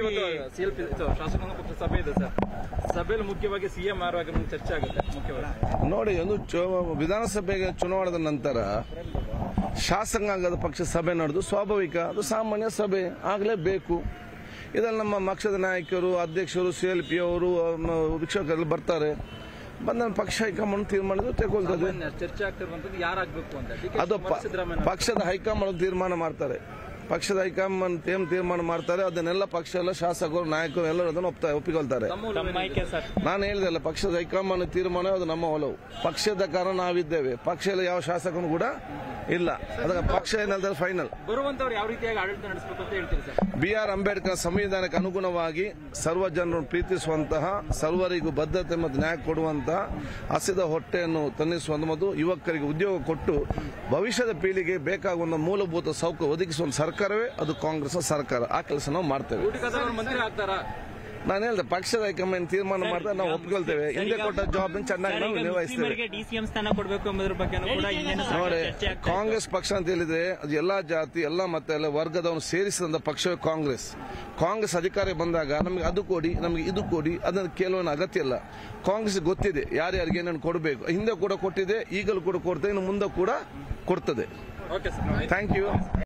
ಇವತ್ತು ಸಿಎಲ್ಪಿ ಶಾಸಕಾಂಗ ಪಕ್ಷ ಸಭೆ ಇದೆ ಸರ್. ಸಭೆಯಲ್ಲಿ ಮುಖ್ಯವಾಗಿ ಸಿಎಂ ಆರ್ ಆಗಿ ಚರ್ಚೆ ಆಗುತ್ತೆ ಮುಖ್ಯವಾಗಿ. ನೋಡಿ ಒಂದು ವಿಧಾನಸಭೆಗೆ ಚುನಾವಣೆದ ನಂತರ ಶಾಸಕಾಂಗದ ಪಕ್ಷ ಸಭೆ ನಡೆದು ಸ್ವಾಭಾವಿಕ ಅದು ಸಾಮಾನ್ಯ ಸಭೆ ಆಗಲೇಬೇಕು. ಇದರಲ್ಲಿ ನಮ್ಮ ಪಕ್ಷದ ನಾಯಕರು ಅಧ್ಯಕ್ಷರು ಸಿ ಎಲ್ ಪಿ ಅವರು ವೀಕ್ಷಕರು ಬರ್ತಾರೆ. ಬಂದ ಪಕ್ಷ ಹೈಕಮಾಂಡ್ ತೀರ್ಮಾನ ತಗೊಳ್ತದೆ ಚರ್ಚೆ ಆಗ್ತಿರುವಂತದ್ದು ಆಗಬೇಕು ಅಂತ? ಅದು ಪಕ್ಷದ ಹೈಕಮಾಂಡ್ ತೀರ್ಮಾನ ಮಾಡ್ತಾರೆ. ಪಕ್ಷದ ಹೈಕಮಾಂಡ್ ಏನ್ ತೀರ್ಮಾನ ಮಾಡ್ತಾರೆ ಅದನ್ನೆಲ್ಲ ಪಕ್ಷ ಎಲ್ಲ ಶಾಸಕರು ನಾಯಕರು ಎಲ್ಲರೂ ಅದನ್ನು ಒಪ್ತಾ ಒಪ್ಪಿಕೊಳ್ತಾರೆ. ನಾನು ಹೇಳಿದಲ್ಲ ಪಕ್ಷದ ಹೈಕಮಾಂಡ್ ತೀರ್ಮಾನ ಅದು ನಮ್ಮ ಒಲವು. ಪಕ್ಷದ ಕಾರಣ ನಾವಿದ್ದೇವೆ. ಎಲ್ಲ ಯಾವ ಶಾಸಕನು ಕೂಡ ಇಲ್ಲ. ಅದಕ್ಕೆ ಪಕ್ಷ ಏನಾದ್ರೆ ಫೈನಲ್ ಬರುವಂತವ್ರು ಯಾವ ರೀತಿಯಾಗಿ ಆಡಳಿತ ನಡೆಸಬೇಕು ಅಂತ ಹೇಳ್ತೀರಿ ಸರ್? ಬಿ ಆರ್ ಅಂಬೇಡ್ಕರ್ ಸಂವಿಧಾನಕ್ಕೆ ಅನುಗುಣವಾಗಿ ಸರ್ವ ಜನರನ್ನು ಪ್ರೀತಿಸುವಂತಹ ಸರ್ವರಿಗೂ ಬದ್ಧತೆ ಮತ್ತು ನ್ಯಾಯ ಕೊಡುವಂತಹ ಹಸಿದ ಹೊಟ್ಟೆಯನ್ನು ತನ್ನಿಸುವಂತ ಮತ್ತು ಯುವಕರಿಗೆ ಉದ್ಯೋಗ ಕೊಟ್ಟು ಭವಿಷ್ಯದ ಪೀಳಿಗೆ ಬೇಕಾಗುವ ಮೂಲಭೂತ ಸೌಕರ್ಯ ಒದಗಿಸುವ ಸರ್ಕಾರವೇ ಅದು ಕಾಂಗ್ರೆಸ್ ಸರ್ಕಾರ. ಆ ಕೆಲಸ ನಾವು ಮಾಡ್ತೇವೆ. ನಾನು ಹೇಳ್ದೆ ಪಕ್ಷದ ಹೈಕಮಾಂಡ್ ತೀರ್ಮಾನ ಮಾಡ್ತಾ ನಾವು ಒಪ್ಕೊಳ್ತೇವೆ. ಹಿಂದೆ ಕೊಟ್ಟ ಜಾಬ್ ಚೆನ್ನಾಗಿ ನಾವು ನಿರ್ವಹಿಸ್ತೇವೆ. ಡಿಸಿಎಂ ಸ್ಥಾನ ಕೊಡಬೇಕು ಎಂಬುದ್ರ ಬಗ್ಗೆ ಕೂಡ ಇಂದಿನ ನೋಡಿ. ಕಾಂಗ್ರೆಸ್ ಪಕ್ಷ ಅಂತ ಹೇಳಿದ್ರೆ ಅದು ಎಲ್ಲಾ ಜಾತಿ ಎಲ್ಲಾ ಮತ ಎಲ್ಲ ವರ್ಗದವನು ಸೇರಿಸಿದಂತ ಪಕ್ಷವೇ ಕಾಂಗ್ರೆಸ್. ಕಾಂಗ್ರೆಸ್ ಅಧಿಕಾರ ಬಂದಾಗ ನಮಗೆ ಅದು ಕೊಡಿ ನಮಗೆ ಇದು ಕೊಡಿ ಅದನ್ನು ಕೇಳುವ ಅಗತ್ಯ ಇಲ್ಲ. ಕಾಂಗ್ರೆಸ್ ಗೊತ್ತಿದೆ ಯಾರ್ಯಾರಿಗೆ ಏನೇನು ಕೊಡಬೇಕು. ಹಿಂದೆ ಕೂಡ ಕೊಟ್ಟಿದೆ ಈಗಲೂ ಕೂಡ ಕೊಡ್ತೇವೆ ಇನ್ನು ಮುಂದೆ ಕೂಡ ಕೊಡ್ತದೆ. Okay sir thank you